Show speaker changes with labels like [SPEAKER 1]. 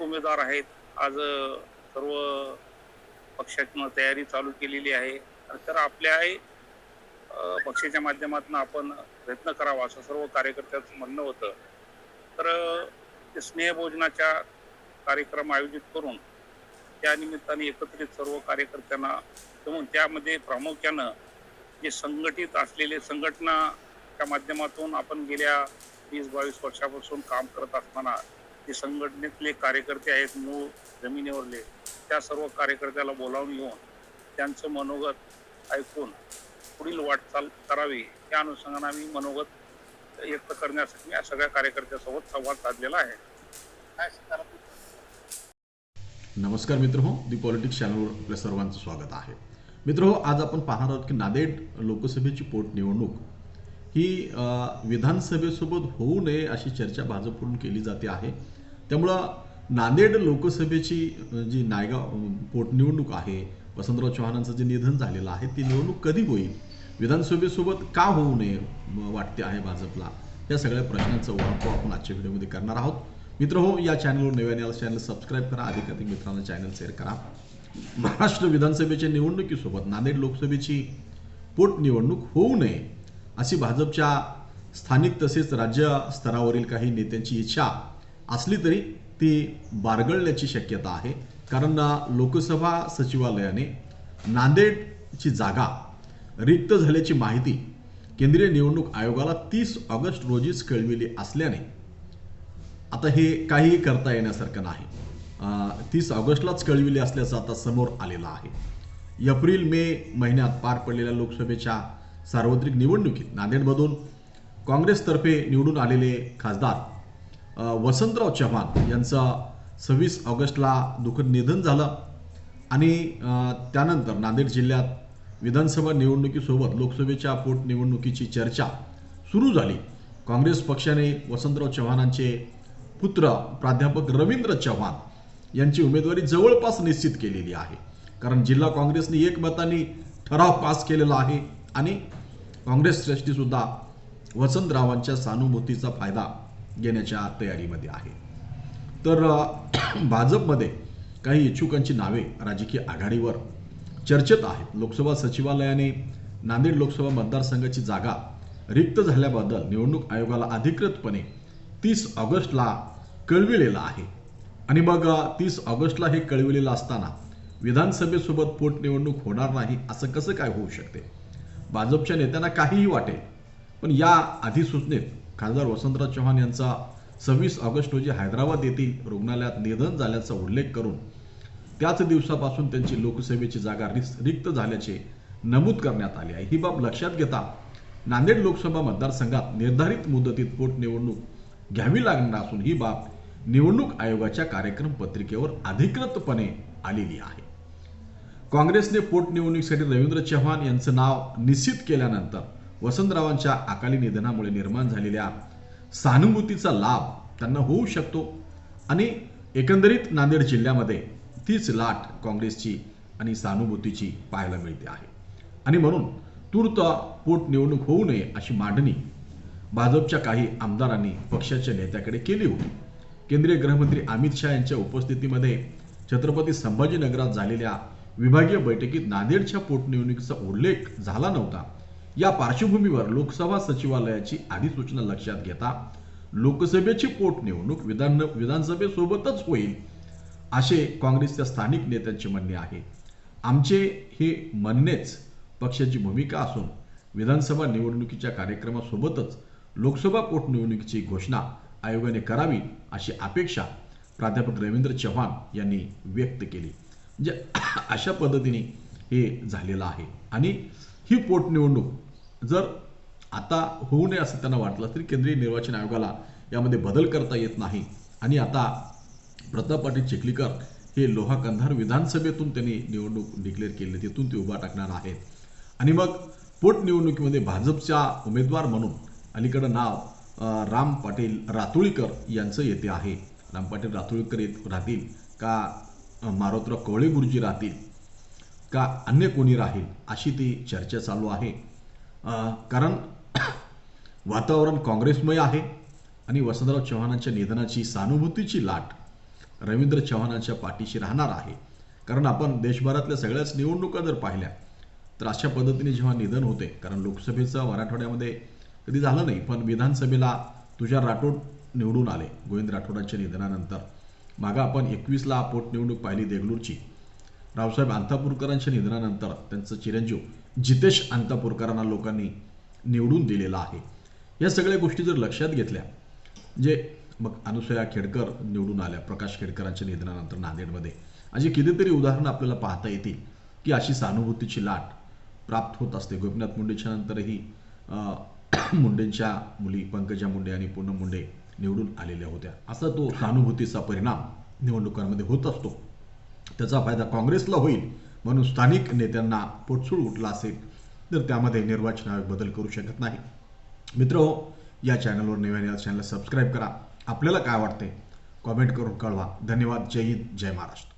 [SPEAKER 1] उमेदवार आहेत. आज सर्व पक्षातनं तयारी चालू केलेली आहे. तर आपल्याही पक्षाच्या माध्यमातून आपण प्रयत्न करावा असं सर्व कार्यकर्त्यांचं म्हणणं होतं. तर ते स्नेहभोजनाच्या कार्यक्रम आयोजित करून त्या निमित्ताने एकत्रित सर्व कार्यकर्त्यांना जमून त्यामध्ये प्रामुख्यानं जे संघटित असलेले संघटनाच्या माध्यमातून आपण गेल्या वीस बावीस वर्षापासून काम करत असताना जे संघटनेतले कार्यकर्ते आहेत मूळ जमिनीवरले त्या सर्व कार्यकर्त्याला बोलावून घेऊन त्यांचं मनोगत ऐकून पुढील वाटचाल करावी. या अनुषंगाने आम्ही मनोगत व्यक्त करण्यासाठी या सगळ्या कार्यकर्त्यासोबत संवाद साधलेला आहे.
[SPEAKER 2] नमस्कार मित्र हो दी पॉलिटिक्स चॅनलवर आपल्या सर्वांचं स्वागत आहे. मित्र हो आज आपण पाहणार आहोत की नादेड लोकसभेची पोटनिवडणूक ही विधानसभेसोबत होऊ नये अशी चर्चा भाजपकडून केली जाते आहे. त्यामुळं नांदेड लोकसभेची जी नायगाव पोटनिवडणूक आहे वसंतराव चव्हाणांचं जे निधन झालेलं आहे ती निवडणूक कधी होईल? विधानसभेसोबत का होऊ नये वाटते आहे भाजपला? या सगळ्या प्रश्नांचा ओळख आपण आजच्या व्हिडिओमध्ये करणार आहोत. मित्र हो या चॅनलवर नव्याने आला चॅनल सबस्क्राईब करा अधिकाधिक मित्रांना चॅनल शेअर करा. महाराष्ट्र विधानसभेच्या निवडणुकीसोबत नांदेड लोकसभेची पोटनिवडणूक होऊ नये अशी भाजपच्या स्थानिक तसेच राज्य स्तरावरील काही नेत्यांची इच्छा असली तरी ती बारगळण्याची शक्यता आहे. कारण लोकसभा सचिवालयाने नांदेडची जागा रिक्त झाल्याची माहिती केंद्रीय निवडणूक आयोगाला तीस ऑगस्ट रोजीच कळविली असल्याने आता हे काहीही करता येण्यासारखं नाही. तीस ऑगस्टलाच कळविली असल्याचं आता समोर आलेलं आहे. एप्रिल मे महिन्यात पार पडलेल्या लोकसभेच्या सार्वत्रिक निवडणुकीत नांदेडमधून काँग्रेसतर्फे निवडून आलेले खासदार वसंतराव चव्हाण यांचं सव्वीस ऑगस्टला दुःख निधन झालं आणि त्यानंतर नांदेड जिल्ह्यात विधानसभा निवडणुकीसोबत लोकसभेच्या पोटनिवडणुकीची चर्चा सुरू झाली. काँग्रेस पक्षाने वसंतराव चव्हाणांचे पुत्र प्राध्यापक रवींद्र चव्हाण यांची उमेदवारी जवळपास निश्चित केलेली आहे. कारण जिल्हा काँग्रेसने एकमताने ठराव पास केलेला आहे. आणि काँग्रेस श्रेष्ठीसुद्धा वसंतरावांच्या सानुभूतीचा फायदा घेण्याच्या तयारीमध्ये आहे. तर भाजपमध्ये काही इच्छुकांची नावे राजकीय आघाडीवर चर्चेत आहेत. लोकसभा सचिवालयाने नांदेड लोकसभा मतदारसंघाची जागा रिक्त झाल्याबद्दल निवडणूक आयोगाला अधिकृतपणे तीस ऑगस्टला कळविलेलं आहे. आणि मग तीस ऑगस्टला हे कळविलेलं असताना विधानसभेसोबत पोटनिवडणूक होणार नाही असं कसं काय होऊ शकते? भाजपच्या नेत्यांना काहीही वाटेल पण या अधिसूचनेत खासदार वसंतराव चव्हाण यांचा सव्वीस ऑगस्ट रोजी हैदराबाद येथील रुग्णालयात निधन झाल्याचा उल्लेख करून त्याच दिवसापासून त्यांची लोकसेवेची जागा रिक्त झाल्याचे नमूद करण्यात आले आहे. ही बाब लक्षात घेता नांदेड लोकसभा मतदारसंघात निर्धारित मुदतीत पोटनिवडणूक घ्यावी लागणार असून ही बाब निवडणूक आयोगाच्या कार्यक्रम पत्रिकेवर अधिकृतपणे आलेली आहे. काँग्रेसने पोटनिवडणुकीसाठी रवींद्र चव्हाण यांचं नाव निश्चित केल्यानंतर वसंतरावांच्या अकाली निधनामुळे निर्माण झालेल्या सहानुभूतीचा लाभ त्यांना होऊ शकतो आणि एकंदरीत नांदेड जिल्ह्यामध्ये तीच लाट काँग्रेसची आणि सहानुभूतीची पाहायला मिळते आहे. आणि म्हणून तूर्त पोटनिवडणूक होऊ नये अशी मांडणी भाजपच्या काही आमदारांनी पक्षाच्या नेत्याकडे केली होती. केंद्रीय गृहमंत्री अमित शहा यांच्या उपस्थितीमध्ये छत्रपती संभाजीनगरात झालेल्या विभागीय बैठकीत नांदेडच्या पोटनिवडणुकीचा उल्लेख झाला नव्हता. या पार्श्वभूमीवर लोकसभा सचिवालयाची अधिसूचना लक्षात घेता लोकसभेची पोटनिवडणूक विधान विधानसभेसोबतच होईल असे काँग्रेसच्या स्थानिक नेत्यांचे म्हणणे आहे. आमचे हे म्हणणेच पक्षाची भूमिका असून विधानसभा निवडणुकीच्या कार्यक्रमासोबतच लोकसभा पोटनिवडणुकीची घोषणा आयोगाने करावी अशी अपेक्षा प्राध्यापक रवींद्र चव्हाण यांनी व्यक्त केली. म्हणजे अशा पद्धतीने हे झालेलं आहे. आणि ही पोटनिवडणूक जर आता होऊ नये असं त्यांना वाटलं तरी केंद्रीय निर्वाचन आयोगाला यामध्ये बदल करता येत नाही. आणि आता प्रताप पाटील चिखलीकर हे लोहा कंधार विधानसभेतून त्यांनी निवडणूक डिक्लेअर केली. तिथून ते उभा टाकणार आहेत. आणि मग पोटनिवडणुकीमध्ये भाजपच्या उमेदवार म्हणून अलीकडं नाव राम पाटील रातोळीकर यांचं येते आहे. राम पाटील रातोळीकर येत राहतील का मारोत्र कवळे गुरुजी राहतील का अन्य कोणी राहील अशी ती चर्चा चालू आहे. कारण वातावरण काँग्रेसमय आहे आणि वसंतराव चव्हाणांच्या निधनाची सहानुभूतीची लाट रवींद्र चव्हाणांच्या पाठीशी राहणार आहे. कारण आपण देशभरातल्या सगळ्याच निवडणुका जर पाहिल्या तर अशा पद्धतीने जेव्हा निधन होते कारण लोकसभेचं मराठवाड्यामध्ये कधी झालं नाही पण विधानसभेला तुषार राठोड निवडून आले गोविंद राठोडांच्या निधनानंतर. मागं आपण एकवीसला पोटनिवडणूक पाहिली देगलूरची. रावसाहेब अंतापूरकरांच्या निधनानंतर त्यांचं चिरंजीव जितेश अंतापूरकरांना लोकांनी निवडून दिलेलं आहे. या सगळ्या गोष्टी जर लक्षात घेतल्या जे मग अनुसया खेडकर निवडून आल्या प्रकाश खेडकरांच्या निधनानंतर नांदेडमध्ये. अशी कितीतरी उदाहरणं आपल्याला पाहता येतील की अशी सहानुभूतीची लाट प्राप्त होत असते. गोपीनाथ मुंडेच्या नंतरही मुंडेंच्या मुली पंकजा मुंडे आणि पूनम मुंडे निवडून आलेल्या होत्या. असा तो सहानुभूतीचा परिणाम निवडणुकांमध्ये होत असतो. त्याचा फायदा काँग्रेसला होईल म्हणून स्थानिक नेत्यांना पोटसूळ उठला असेल तर त्यामध्ये निर्वाचन आयोग बदल करू शकत नाही. मित्र या चॅनलवर नव्याने या चॅनलला सबस्क्राईब करा. आपल्याला काय वाटते कॉमेंट करून कळवा. धन्यवाद. जय हिंद. जय महाराष्ट्र.